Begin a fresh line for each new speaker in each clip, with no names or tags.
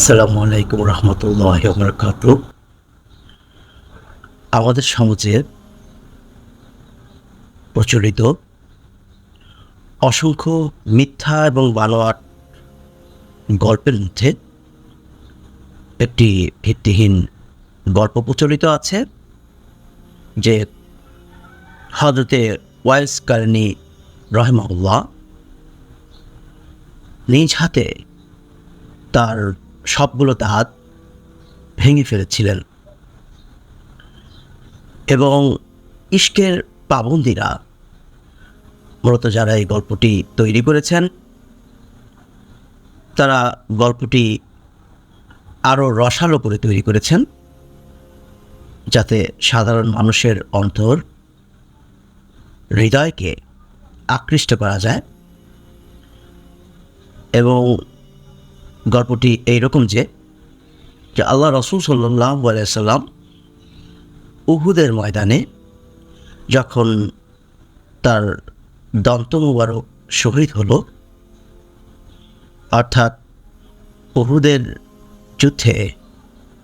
আসসালামু আলাইকুম রহমতুল্লাহ বরকাত আমাদের সমাজে প্রচলিত অসংখ্য মিথ্যা এবং বানোয়াট গল্পের মধ্যে একটি ভিত্তিহীন গল্প প্রচলিত আছে, যে হজরতে ওয়াইস কারণী রহমাউল্লাহ নিজ হাতে তার সবগুলো দাঁত ভেঙে ফেলেছিলেন। এবং ইস্কের পাবন্দিরা মূলত যারা এই গল্পটি তৈরি করেছেন, তারা গল্পটি আরও রসালো করে তৈরি করেছেন, যাতে সাধারণ মানুষের অন্তর হৃদয়কে আকৃষ্ট করা যায় এবং গল্পটি এইরকম যে যে আল্লাহ রসুল সাল্লাম উহুদের ময়দানে যখন তার দন্ত মুবারক শহীদ হলো, অর্থাৎ উহুদের যুদ্ধে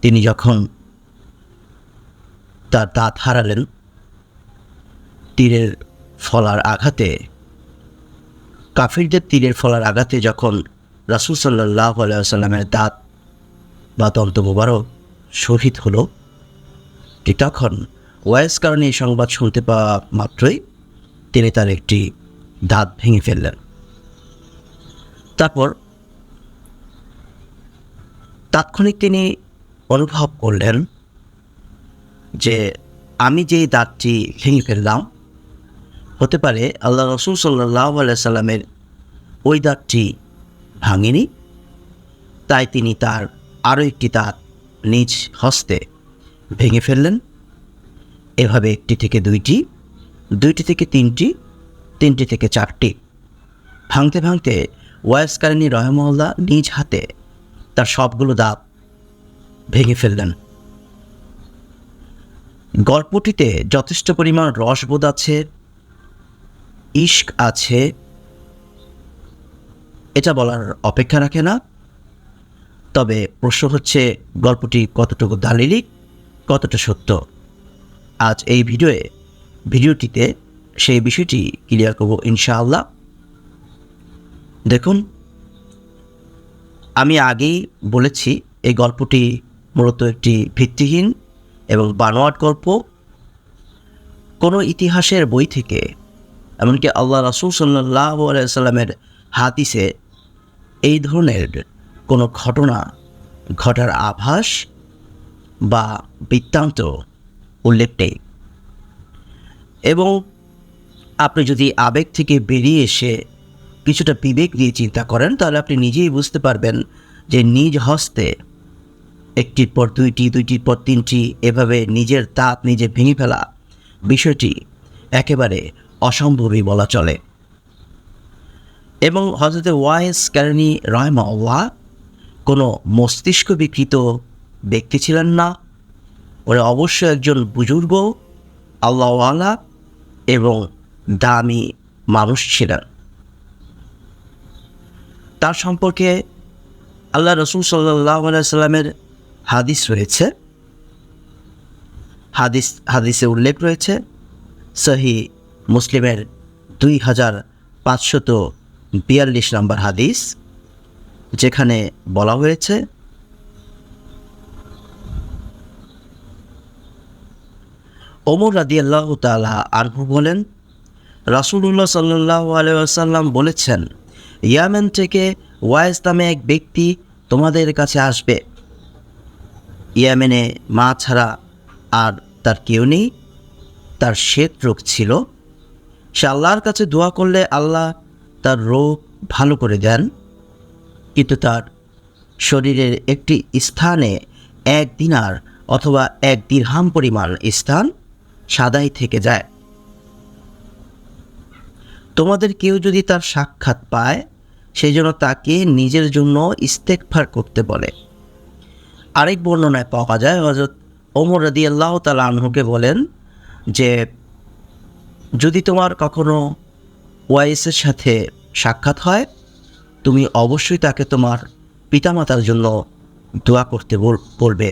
তিনি যখন তার দাঁত হারালেন, তীরের ফলার আঘাতে, কাফিরদের তীরের ফলার আঘাতে যখন রাসুল সাল্লাহ আলাইসাল্লামের দাঁত বা দন্ত মুবারক শহীদ হলো। ঠিক তখন ওয়াইস কারণে এই সংবাদ শুনতে পাওয়া মাত্রই তিনি তার একটি দাঁত ভেঙে ফেললেন। তারপর তাৎক্ষণিক তিনি অনুভব করলেন যে আমি যেই দাঁতটি ভেঙে ফেললাম, হতে পারে আল্লাহ রসুল সাল্লাহ সাল্লামের ওই দাঁতটি ভাঙেনি। তাই তিনি তার আরও একটি দাঁত নিজ হস্তে ভেঙে ফেললেন। এভাবে একটি থেকে দুইটি দুইটি থেকে তিনটি তিনটি থেকে চারটি। ভাঙতে ভাঙতে ওয়াইস কারিনী রহমল্লা নিজ হাতে তার সবগুলো দাঁত ভেঙে ফেললেন। গল্পটিতে যথেষ্ট পরিমাণ রসবোধ আছে ইস্ক আছে এটা বলার অপেক্ষা রাখে না। তবে প্রশ্ন হচ্ছে, গল্পটি কতটুকু দালিলিক, কতটা সত্য? আজ এই ভিডিওয়ে, ভিডিওটিতে সেই বিষয়টি ক্লিয়ার করব ইনশাআল্লাহ। দেখুন, আমি আগেই বলেছি, এই গল্পটি মূলত একটি ভিত্তিহীন এবং বানোয়াট গল্প। কোনো ইতিহাসের বই থেকে, এমনকি আল্লাহ রাসুল সাল্লাহ আলাইসাল্লামের হাদিসে এই ধরনের কোনো ঘটনা, ঘটার আভাস বা বৃত্তান্ত উল্লেখ নেই। এবং আপনি যদি আবেগ থেকে বেরিয়ে এসে কিছুটা বিবেক দিয়ে চিন্তা করেন, তাহলে আপনি নিজেই বুঝতে পারবেন যে নিজ হস্তে একটির পর দুইটি, দুইটির পর তিনটি, এভাবে নিজের তাপ নিজে ভেঙে ফেলা বিষয়টি একেবারে অসম্ভবই বলা চলে। এবং হজরত ওয়াইস ক্যারনি রহমা কোনো মস্তিষ্ক বিকৃত ব্যক্তি ছিলেন না। ওরা অবশ্য একজন বুজুর্গ, আল্লাহওয়ালা এবং দামি মানুষ ছিলেন। তার সম্পর্কে আল্লাহ রসুল সাল্লাহ সাল্লামের হাদিস রয়েছে। হাদিস, হাদিসে উল্লেখ রয়েছে সহি মুসলিমের দুই হাজার পাঁচশত বিয়াল্লিশ নম্বর হাদিস, যেখানে বলা হয়েছে, ওমর রাদি আল্লাহ তালা আনহু বলেন, রাসুলুল্লাহ সাল্লাহ আলাইসাল্লাম বলেছেন, ইয়ামেন থেকে ওয়াইস নামে এক ব্যক্তি তোমাদের কাছে আসবে। ইয়ামেনে মা ছাড়া আর তার কেউ নেই, তার শ্বেত রোগ ছিল। সে আল্লাহর কাছে দোয়া করলে আল্লাহ তার রোগ ভালো করে দেন, কিন্তু তার শরীরের একটি স্থানে এক দিনার অথবা এক দীর্হাম পরিমাণ স্থান সাদাই থেকে যায়। তোমাদের কেউ যদি তার সাক্ষাৎ পায়, সেই জন্য তাকে নিজের জন্য ইস্তেকফার করতে বলে। আরেক বর্ণনায় পাওয়া যায় হজরত ওমর রাদি আল্লাহ তালা আনহুকে বলেন যে, যদি তোমার কখনো ওয়াইসের সাথে সাক্ষাৎ হয়, তুমি অবশ্যই তাকে তোমার পিতামাতার জন্য দোয়া করতে বলবে।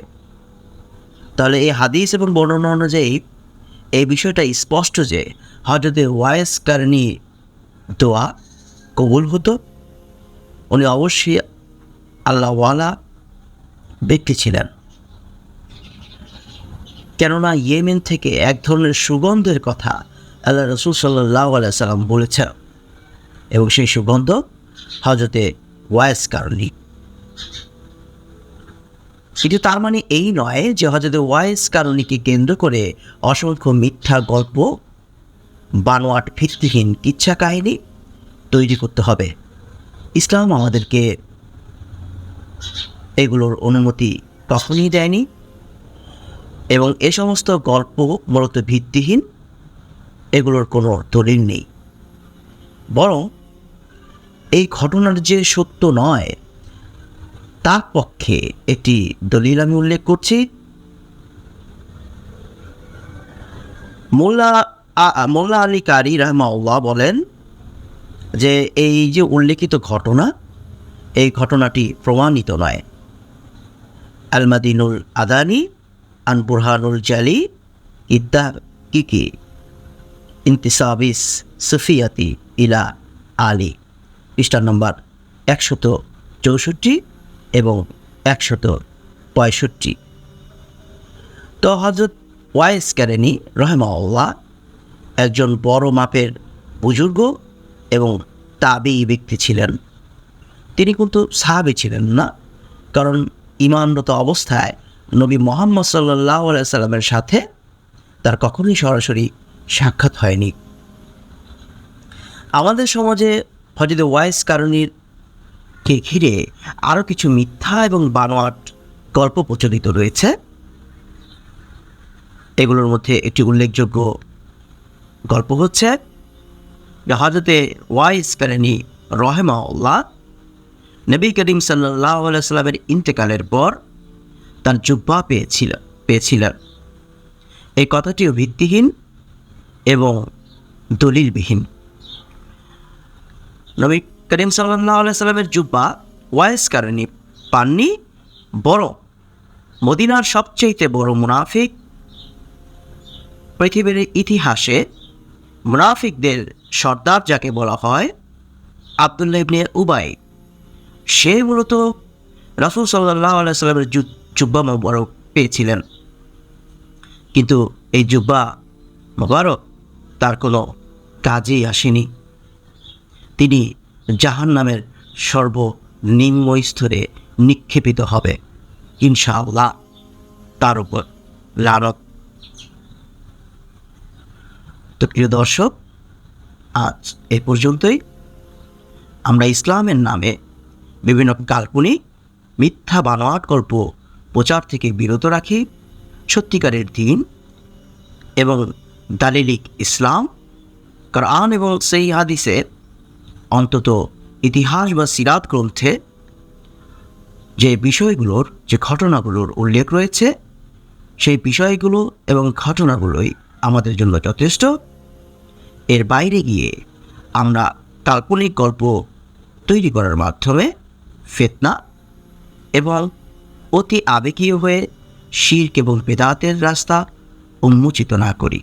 তাহলে এই হাদিস এবং বর্ণনা অনুযায়ী এই বিষয়টা স্পষ্ট যে হজরতে ওয়াইস কারণী দোয়া কবুল হতো। উনি অবশ্যই আল্লাহওয়ালা ব্যক্তি ছিলেন। কেননা ইয়েমেন থেকে এক ধরনের সুগন্ধের কথা আল্লাহ রসুল সাল্লাহ সাল্লাম বলেছেন। এবং সেই সুগন্ধ হজরতে ওয়াইস কারণী। কিন্তু তার মানে এই নয় যে হজরত ওয়াইস কারণীকে কেন্দ্র করে অসংখ্য মিথ্যা গল্প, বানোয়াট ভিত্তিহীন কিচ্ছা কাহিনী তৈরি করতে হবে। ইসলাম আমাদেরকে এগুলোর অনুমতি কখনই দেয়নি এবং এ সমস্ত গল্প মূলত ভিত্তিহীন, এগুলোর কোনো দলিল নেই। বরং এই ঘটনার যে সত্য নয়, তার পক্ষে একটি দলিল আমি উল্লেখ করছি। মোল্লা মোল্লা আলী কারি রহমাউল্লাহ বলেন যে এই যে উল্লেখিত ঘটনা, এই ঘটনাটি প্রমাণিত নয়। আলমাদিনুল আদানি আন বুরহানুল জালি ইদ্দা কিকি ইন্তিসাবিস সুফিয়াতি ইলা আলী পৃষ্ঠা নম্বর একশত চৌষট্টি এবং একশত পঁয়ষট্টি। তো হজরত ওয়াইস ক্যারেনি রহমাউল্লাহ একজন বড় মাপের বুজুর্গ এবং তাবি ব্যক্তি ছিলেন। তিনি কিন্তু সাহাবি ছিলেন না, কারণ ইমানরত অবস্থায় নবী মোহাম্মদ সাল্লাহ সাল্লামের সাথে তার কখনোই সরাসরি সাক্ষাৎ হয়নি। আমাদের সমাজে হজরত ওয়াইস কারণীর কে ঘিরে আরও কিছু মিথ্যা এবং বানোয়াট গল্প প্রচলিত রয়েছে। এগুলোর মধ্যে একটি উল্লেখযোগ্য গল্প হচ্ছে, যে হজরতে ওয়াইস কারণী রহেমাউল্লাহ নবী করিম সাল্লাহ সাল্লামের ইন্তেকালের পর তার জুব্বা পেয়েছিল, পেয়েছিলেন। এই কথাটিও ভিত্তিহীন এবং দলিলবিহীন। নবী করিম সাল্লাহ সাল্লামের জুব্বা ওয়াইস কারণী পাননি বড় মদিনার সবচেয়ে বড় মুনাফিক পৃথিবীর ইতিহাসে মুনাফিকদের সর্দার যাকে বলা হয় আবদুল্লাহ ইবনে উবাই। সে মূলত রাসুল সাল্লাহ আলাইসাল্লামের জুব্বা মোবারক পেয়েছিলেন। কিন্তু এই জুব্বা মোবারক তার কোনো কাজেই আসেনি। তিনি জাহান নামের সর্বনিম্ন স্তরে নিক্ষেপিত হবে, ইনশাআল্লাহ, তার উপর লানত। তো প্রিয় দর্শক, আজ এ পর্যন্তই। আমরা ইসলামের নামে বিভিন্ন কাল্পনিক মিথ্যা বানোয়াট গল্প প্রচার থেকে বিরত রাখি। সত্যিকারের দিন এবং দালিলিক ইসলাম কোরআন এবং সেই হাদিসে অন্তত ইতিহাস বা সিরাত গ্রন্থে যে বিষয়গুলোর, যে ঘটনাগুলোর উল্লেখ রয়েছে, সেই বিষয়গুলো এবং ঘটনাগুলোই আমাদের জন্য যথেষ্ট। এর বাইরে গিয়ে আমরা কাল্পনিক গল্প তৈরি করার মাধ্যমে ফেতনা এবং অতি আবেগীয় হয়ে শির্ক এবং বেদাতের রাস্তা উন্মোচিত না করি।